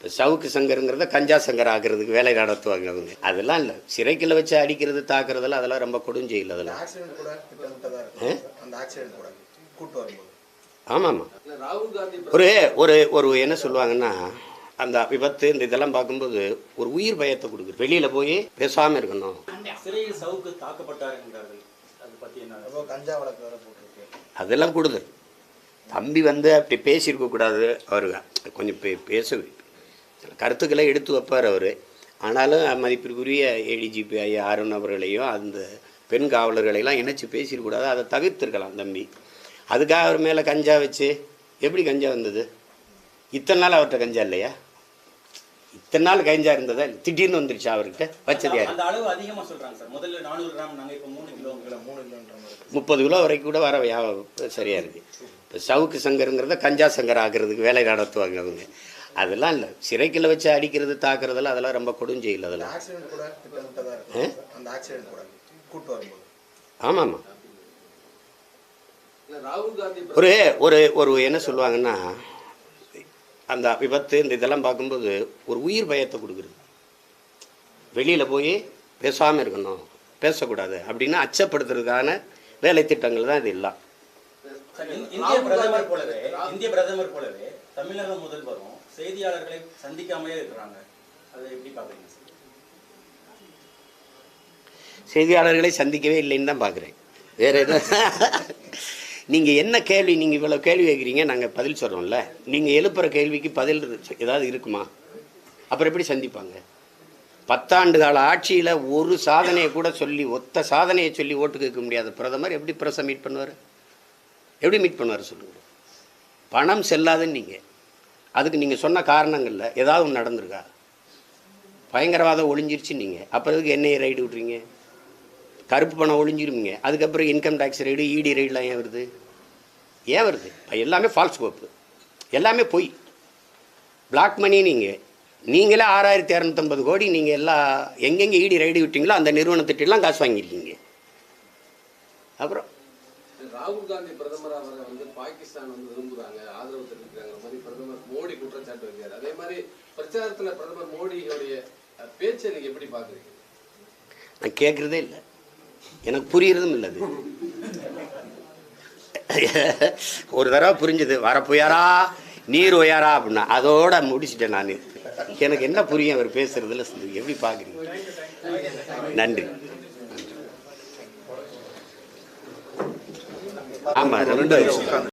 இப்போ சவுக்கு சங்கருங்கிறத கஞ்சா சங்கர் ஆக்குறதுக்கு வேலை நடத்துவாங்க அவங்க அதெல்லாம் இல்லை. சிறைக்குள்ள வச்சு அடிக்கிறது தாக்குறதெல்லாம் அதெல்லாம் ரொம்ப கொடுஞ்செயல் அதெல்லாம். ராகுல் காந்தி ஒரு ஒரு ஒரு என்ன சொல்லுவாங்கன்னா அந்த விபத்து இந்த இதெல்லாம் பார்க்கும்போது ஒரு உயிர் பயத்தை கொடுக்குது. வெளியில் போய் பேசாமல் இருக்கணும். சிறையில் சவுக்கு தாக்கப்பட்டார் என்கிறார்கள் அது பத்தி என்ன அப்போ கஞ்சா வழக்கு வேற போட்டிருக்கு. அதெல்லாம் கூடுதல் தம்பி வந்து அப்படி பேசியிருக்க கூடாது. அவர் கொஞ்சம் பே பேச. சில கருத்துக்களை எடுத்து வைப்பார் அவர். ஆனாலும் மதிப்பிற்குரிய ஏடிஜிபி ஐயா அருண் அவர்களையும் அந்த பெண் காவலர்களையெல்லாம் இணைச்சு பேசியிருக்கூடாது அதை தவிர்த்திருக்கலாம் தம்பி. அதுக்காக அவர் மேலே கஞ்சா வச்சு எப்படி கஞ்சா வந்தது? இத்தனை நாள் அவர்கிட்ட கஞ்சா இல்லையா? இத்தனை நாள் கஞ்சா இருந்ததா? திடீர்னு வந்துருச்சா அவர்கிட்ட. வச்சது யாரு? அந்த அளவு அதிகமா சொல்றாங்க சார். முதல்ல நானூறு கிராம் நாங்க இப்ப மூணு கிலோ இல்லை மூணு கிலோன்ற மாதிரி. முப்பது கிலோ வரைக்கும் கூட வர சரியா இருக்கு. இப்போ சவுக்கு சங்கருங்கிறத கஞ்சா சங்கர் ஆக்குறதுக்கு வேலை நடத்துவாங்க அவங்க. அதெல்லாம் இல்லை. சிறைக்குள்ள வச்சு அடிக்கிறது தாக்குறதெல்லாம் அதெல்லாம் ரொம்ப கொடுஞ்செயல் அதெல்லாம். இல்ல, ராகுல் காந்தி ஒரு ஒரு ஒரு என்ன சொல்லுவாங்கன்னா அந்த விபத்து இந்த இதெல்லாம் பார்க்கும்போது ஒரு உயிர் பயத்தை கொடுக்குறது. வெளியில் போய் பேசாமல் இருக்கணும் பேசக்கூடாது அப்படின்னு அச்சப்படுத்துறதுக்கான வேலை திட்டங்கள் தான் இது இந்- இந்திய பிரதமர் போலவே இந்திய பிரதமர் போலவே தமிழக முதல்வரும் செய்தியாளர்களை சந்திக்காமலே இருக்கிறாங்க. அதை எப்படி பார்க்குறீங்க செய்தியாளர்களை சந்திக்கவே இல்லைன்னு தான் பார்க்குறேன். வேற எதுவும் நீங்கள் என்ன கேள்வி நீங்கள் இவ்வளோ கேள்வி கேட்குறீங்க நாங்கள் பதில் சொல்கிறோம்ல நீங்கள் எழுப்புற கேள்விக்கு பதில் ஏதாவது இருக்குமா? அப்புறம் எப்படி சந்திப்பாங்க? பத்தாண்டு கால ஆட்சியில் ஒரு சாதனையை கூட சொல்லி ஒத்த சாதனையை சொல்லி ஓட்டு கேட்க முடியாத பிரதமர் எப்படி பிரஸை மீட் பண்ணுவார்? எப்படி மீட் பண்ணுவார் சொல்லுங்கள் பணம் செல்லாதுன்னு நீங்கள் அதுக்கு நீங்கள் சொன்ன காரணங்களில் ஏதாவது ஒன்று நடந்திருக்கா? பயங்கரவாதம் ஒளிஞ்சிருச்சு நீங்கள் அப்புறம் எதுக்கு ரைடு விட்றீங்க கருப்பு பணம் ஒழிஞ்சிருவீங்க அதுக்கப்புறம் இன்கம் டேக்ஸ் ரைடு இடி ரைடெலாம் ஏன் வருது? ஏன் வருது? இப்போ எல்லாமே ஃபால்ஸ் கோப்பு எல்லாமே பொய். பிளாக் மணி நீங்கள் நீங்களே ஆறாயிரத்தி இரநூத்தம்பது கோடி நீங்கள் எல்லா எங்கெங்கே இடி ரைடு விட்டீங்களோ அந்த நிறுவனத்திட்டெல்லாம் காசு வாங்கியிருக்கீங்க. அப்புறம்? ராகுல் காந்தி பிரதமராக வந்து பாகிஸ்தான் வந்து விரும்புகிறாங்க ஆதரவு தெரிவிக்கிறாங்க மாதிரி பிரதமர் குற்றச்சாட்டு வைக்கிறார் அதே மாதிரி பிரச்சாரத்துல பிரதமர் மோடியுடைய பேச்சை நீங்க எப்படி பாக்குறீங்க நான் கேட்குறதே இல்லை. எனக்கு புரியறதும் இல்லை அது. ஒரு தடவை புரிஞ்சது. வரப்புயாரா நீர் உயாரா அப்படின்னா அதோட முடிச்சிட்டேன் நான். எனக்கு என்ன புரியும்? அவர் பேசுறதுல எப்படி பார்க்குறீங்க? நன்றி. ஆமாம் ரெண்டு